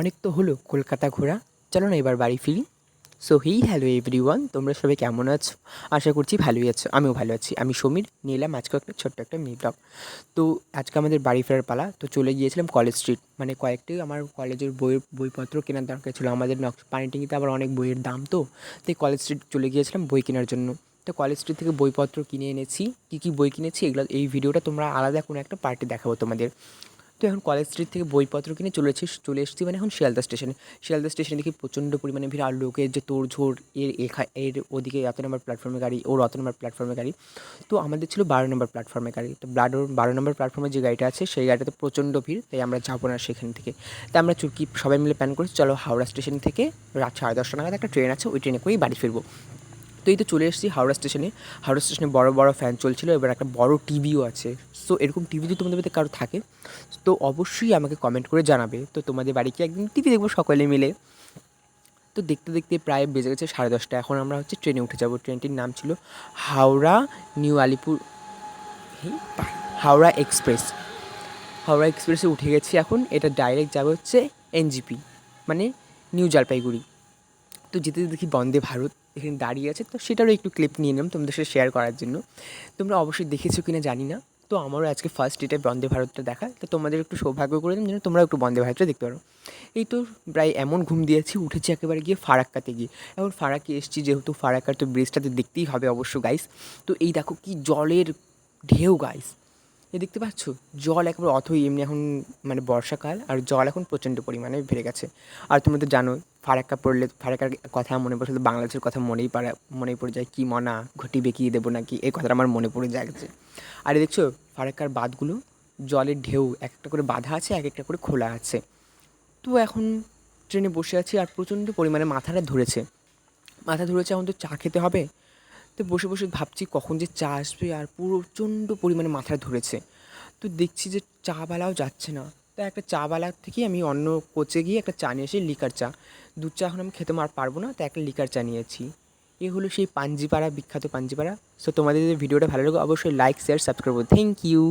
অনেক তো হলো কলকাতা ঘোরা। চলো না এবার বাড়ি ফিরি। সো হেই হ্যালো এভরিওয়ান তোমরা সবাই কেমন আছো? আশা করছি ভালোই আছো। আমিও ভালো আছি। আমি সমীর নিয়ে এলাম আজকে একটা ছোট্ট একটা মি ব্লগ তো, আজকে আমাদের বাড়ি ফেরার পালা। তো চলে গিয়েছিলাম কলেজ স্ট্রিট মানে কয়েকটি আমার কলেজের বইয়ের বইপত্র কেনার দরকার ছিল। আমাদের নকশ পানিটিংতে আবার অনেক বইয়ের দাম তো। তাই কলেজ স্ট্রিট চলে গিয়েছিলাম বই কেনার জন্য। তো কলেজ স্ট্রিট থেকে বইপত্র কিনে এনেছি। কী কী বই কিনেছি? এগুলো, এই ভিডিওটা তোমরা আলাদা কোনো একটা পার্টি দেখাবো তোমাদের। তো এখন কলেজ স্ট্রিট থেকে বইপত্র কিনে চলে এসেছি চলে এসেছি মানে এখন শিয়ালদা স্টেশনে শিয়ালদা স্টেশনে দেখি প্রচণ্ড পরিমাণে ভিড়। আর লোকের যে তোড়ঝোড় এর এখা, এর ওদিকে এত নম্বর প্ল্যাটফর্মে গাড়ি, ওর অত নম্বর প্ল্যাটফর্মে গাড়ি। তো আমাদের ছিল বারো নম্বর প্ল্যাটফর্মে গাড়ি। তো বারো বারো নম্বর প্ল্যাটফর্মে যে গাড়িটা আছে, সেই গাড়িটাতে প্রচণ্ড ভিড়, তাই আমরা যাব না সেখান থেকে। তাই আমরা চুরকি সবাই মিলে প্ল্যান করেছি, চলো হাওড়া স্টেশন থেকে রাত সাড়ে দশটা নাগাদ একটা ট্রেন আছে, ওই ট্রেনে করেই বাড়ি ফিরবো। তো এই তো চলে এসেছি হাওড়া স্টেশনে। হাওড়া স্টেশনে বড় বড় ফ্যান চলছিল, এবার একটা বড় টিভিও আছে। সো এরকম টিভি যদি তোমাদের বাড়িতে কারও থাকে, তো অবশ্যই আমাকে কমেন্ট করে জানাবে। তো তোমাদের বাড়ি কি একদিন টিভি দেখব সকলে মিলে। তো দেখতে দেখতে প্রায় বেজে গেছে সাড়ে দশটা। এখন আমরা হচ্ছে ট্রেনে উঠে যাব। ট্রেনটির নাম ছিল হাওড়া নিউ আলিপুর হাওড়া এক্সপ্রেস হাওড়া এক্সপ্রেসে উঠে গেছি এখন। এটা ডাইরেক্ট যাবে হচ্ছে এনজিপি মানে নিউ জলপাইগুড়ি। তো যেতে দেখি বন্দে ভারত এখানে দাঁড়িয়ে আছে। তো সেটারও একটু ক্লিপ নিয়ে নিলাম তোমাদের সাথে শেয়ার করার জন্য। তোমরা অবশ্যই দেখেছ কিনা জানি না। তো আমারও আজকে ফার্স্ট ডেটে বন্দে ভারতটা দেখা। তো তোমাদের একটু সৌভাগ্য করে দিন যেন তোমরা একটু বন্দে ভারতটা দেখতে পারো। এই তো প্রায় এমন ঘুম দিয়েছি উঠেছি একেবারে গিয়ে ফারাক্কাতে গিয়ে। এখন ফারাক্কে এসেছি যেহেতু ফারাক্কার তো ব্রিজটাতে দেখতেই হবে অবশ্য গাইস তো এই দেখো কি জলের ঢেউ গাইস এ দেখতে পাচ্ছ? জল একেবারে অথই এমনি এখন মানে বর্ষাকাল আর জল এখন প্রচণ্ড পরিমাণে বেড়ে গেছে। আর তুমি তো জানো ফারাক্কা পড়লে, ফারাক্কার কথা মনে পড়ে বাংলাদেশের কথা মনেই পড়ে মনেই পড়ে যায়, কি মনা, ঘটি বেঁকিয়ে দেবো নাকি? এই কথাটা আমার মনে পড়ে যাচ্ছে আর দেখছ, ফারাক্কার বাঁধগুলো, জলের ঢেউ, এক একটা করে বাঁধা আছে, এক একটা করে খোলা আছে। তো এখন ট্রেনে বসে আছি আর প্রচণ্ড পরিমাণে মাথাটা ধরেছে। মাথা ধরেছে, এখন তো চা খেতে হবে। তো বসে বসে ভাবছি কখন যে চা আসবে আর প্রচণ্ড পরিমাণে মাথায় ধরেছে। তো দেখছি যে চাওয়ালাও যাচ্ছে না। তো একটা চাওয়ালার থেকে আমি অন্য কোচে গিয়ে একটা চা নিয়ে এসে লিকার চা। দুধ চা এখন আমি খেতে মার পারব না, তো একটা লিকার চা নিয়েছি। এ হলো সেই পাঞ্জিপাড়া, বিখ্যাত পাঞ্জিপাড়া। সো তোমাদের যদি ভিডিওটা ভালো লাগে, অবশ্যই like share subscribe thank you